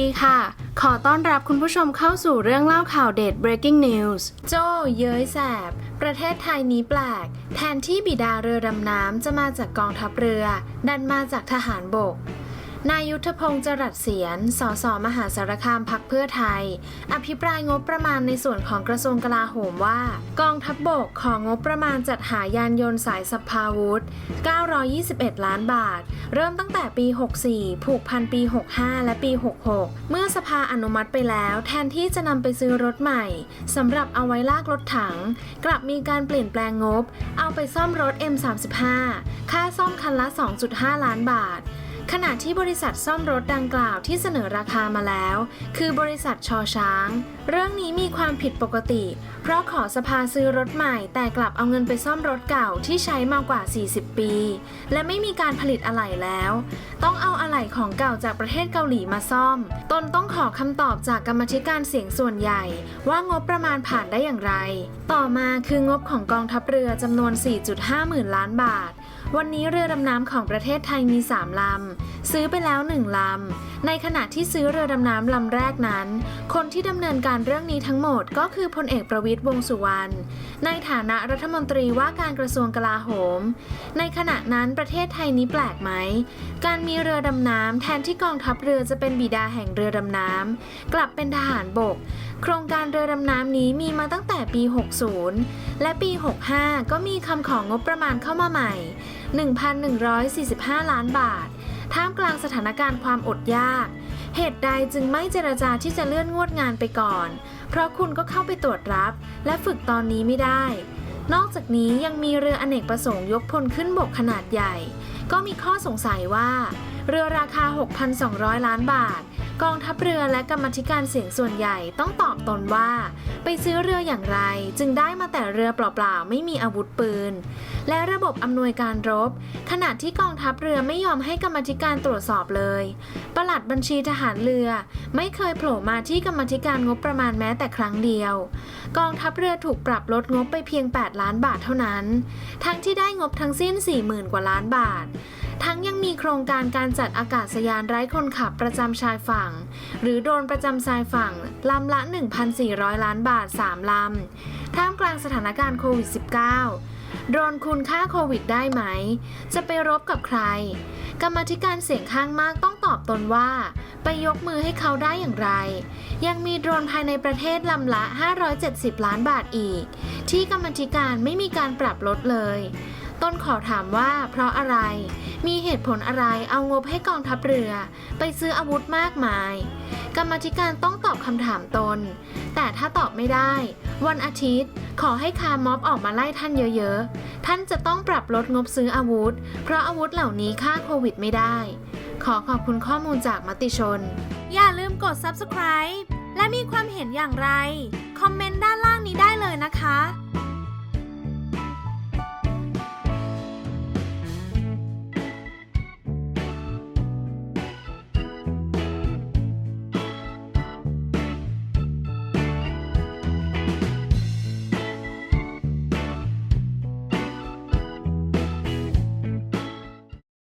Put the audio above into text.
ดีค่ะ ขอต้อนรับคุณผู้ชมเข้าสู่เรื่องเล่าข่าวเด็ด breaking news โจเย้ยแสบ ประเทศไทยนี้แปลก แทนที่บิดาเรือดำน้ำจะมาจากกองทัพเรือ ดันมาจากทหารบก นายยุทธพงศ์จรัสเสียน สส มหาสารคามพักเพื่อไทย อภิปรายงบประมาณในส่วนของกระทรวงกลาโหมว่า กองทัพบบกของงบประมาณจัดหายานยนต์สายสพาวุธ 921 ล้านบาท เริ่มตั้งแต่ปี 64 ผูกพันปี 65 และปี 66 เมื่อสภาอนุมัติไปแล้ว แทนที่จะนำไปซื้อรถใหม่สำหรับเอาไว้ลากรถถัง กลับมีการเปลี่ยนแปลงงบ เอาไปซ่อมรถ M35 ค่าซ่อมคันละ 2.5 ล้านบาท ขณะที่บริษัทซ่อมรถดังกล่าวที่เสนอราคามาแล้ว คือบริษัทชอช้าง เรื่องนี้มีความผิดปกติ เพราะขอสภาซื้อรถใหม่แต่กลับเอาเงินไปซ่อมรถเก่าที่ใช้มากว่า 40 ปี และไม่มีการผลิตอะไหล่แล้ว ต้องเอาอะไหล่ของเก่าจากประเทศเกาหลีมาซ่อม ตนต้องขอคำตอบจากกรรมธิการเสียงส่วนใหญ่ ว่างบประมาณผ่านได้อย่างไร ต่อมาคืองบของกองทัพเรือจำนวน 4.5 หมื่นล้านบาท วันนี้เรือดำน้ำของประเทศไทยมี 3 ลำ ซื้อไปแล้ว 1 ลำ ในขณะที่ซื้อเรือดำน้ำลำแรกนั้น คนที่ดำเนินการเรื่องนี้ทั้งหมดก็คือพลเอกประวิตยวงสุวรรณ ในฐานะรัฐมนตรีว่าการกระทรวงกลาโหม ในขณะนั้นประเทศไทยนี้แปลกไหม การมีเรือดำน้ำแทนที่กองทัพเรือจะเป็นบิดาแห่งเรือดำน้ำกลับเป็นทหารบกโครงการเรือดำน้ำนี้มีมาตั้งแต่ปี 60 และปี 65 ก็มีคำของงบประมาณเข้ามาใหม่ 1,145 ล้านบาท ท่ามกลางสถานการณ์ความอดยาก เหตุใดจึงไม่เจรจาที่จะเลื่อนงวดงานไปก่อน เพราะคุณก็เข้าไปตรวจรับ และฝึกตอนนี้ไม่ได้ นอกจากนี้ยังมีเรืออเนกประสงค์ยกพลขึ้นบกขนาดใหญ่ ก็มีข้อสงสัยว่า เรือราคา 6,200 ล้านบาท กองทัพเรือและกรรมธิการเสียงส่วนใหญ่ต้องตอบตนว่า ไปซื้อเรืออย่างไร จึงได้มาแต่เรือเปล่าๆ ไม่มีอาวุธปืน และระบบอำนวยการรบ ขณะที่กองทัพเรือไม่ยอมให้กรรมธิการตรวจสอบเลยประหลัดบัญชีทหารเรือ ไม่เคยโผล่มาที่กรรมธิการงบประมาณแม้แต่ครั้งเดียว กองทัพเรือถูกปรับลดงบไปเพียง 8 ล้านบาทเท่านั้น ทั้งที่ได้งบทั้งสิ้น 40,000 กว่าล้านบาท ทั้งยังมีโครงการการจัดอากาศยานไร้คนขับประจำชายฝั่ง หรือโดรนประจำชายฝั่งลำละ 1,400 ล้านบาท 3 ลำ ท่ามกลางสถานการณ์โควิด -19 โดรนคุณค่าโควิดได้ไหม จะไปรบกับใคร กรรมธิการเสียงข้างมากต้องตอบตนว่า ไปยกมือให้เขาได้อย่างไร ยังมีโดรนภายในประเทศลำละ 570 ล้านบาทอีก ที่กรรมธิการไม่มีการปรับลดเลย ต้นขอถามว่าเพราะอะไร มีเหตุผลอะไรเอางบให้กองทัพเรือ ไปซื้ออาวุธมากมาย กรรมธิการต้องตอบคำถามตน แต่ถ้าตอบไม่ได้ วันอาทิตย์ขอให้คาร์ม็อบออกมาไล่ท่านเยอะๆ ท่านจะต้องปรับลดงบซื้ออาวุธ เพราะอาวุธเหล่านี้ค่าโควิดไม่ได้ ขอขอบคุณข้อมูลจากมติชน อย่าลืมกด subscribe และมีความเห็นอย่างไร คอมเมนต์